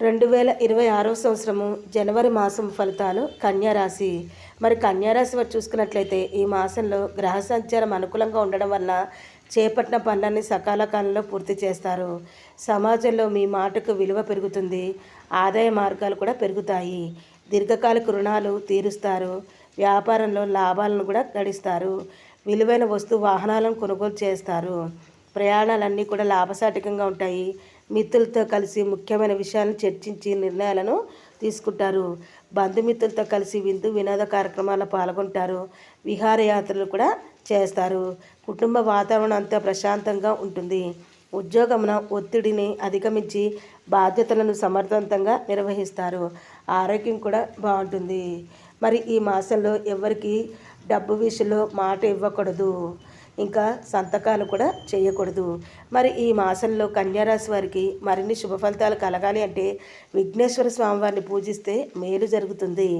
రెండు వేల ఇరవై ఆరో సంవత్సరము జనవరి మాసం ఫలితాలు కన్యారాశి. మరి కన్యారాశి వారు చూసుకున్నట్లయితే ఈ మాసంలో గ్రహ సంచారం అనుకూలంగా ఉండడం వల్ల చేపట్టిన పనులన్నీ సకాలకాలంలో పూర్తి చేస్తారు. సమాజంలో మీ మాటకు విలువ పెరుగుతుంది. ఆదాయ మార్గాలు కూడా పెరుగుతాయి. దీర్ఘకాలిక రుణాలు తీరుస్తారు. వ్యాపారంలో లాభాలను కూడా గడిస్తారు. విలువైన వస్తు వాహనాలను కొనుగోలు చేస్తారు. ప్రయాణాలన్నీ కూడా లాభసాటికంగా ఉంటాయి. మిత్రులతో కలిసి ముఖ్యమైన విషయాలను చర్చించి నిర్ణయాలను తీసుకుంటారు. బంధుమిత్రులతో కలిసి విందు వినోద కార్యక్రమాల్లో పాల్గొంటారు. విహారయాత్రలు కూడా చేస్తారు. కుటుంబ వాతావరణం అంతా ప్రశాంతంగా ఉంటుంది. ఉద్యోగమున ఒత్తిడిని అధిగమించి బాధ్యతలను సమర్థవంతంగా నిర్వహిస్తారు. ఆరోగ్యం కూడా బాగుంటుంది. మరి ఈ మాసంలో ఎవరికి డబ్బు విషయంలో మాట ఇవ్వకూడదు. ఇంకా సంతకాలు కూడా చేయకూడదు. మరి ఈ మాసంలో కన్యారాశి వారికి మరిన్ని శుభ ఫలితాలు కలగాలి అంటే విఘ్నేశ్వర స్వామివారిని పూజిస్తే మేలు జరుగుతుంది.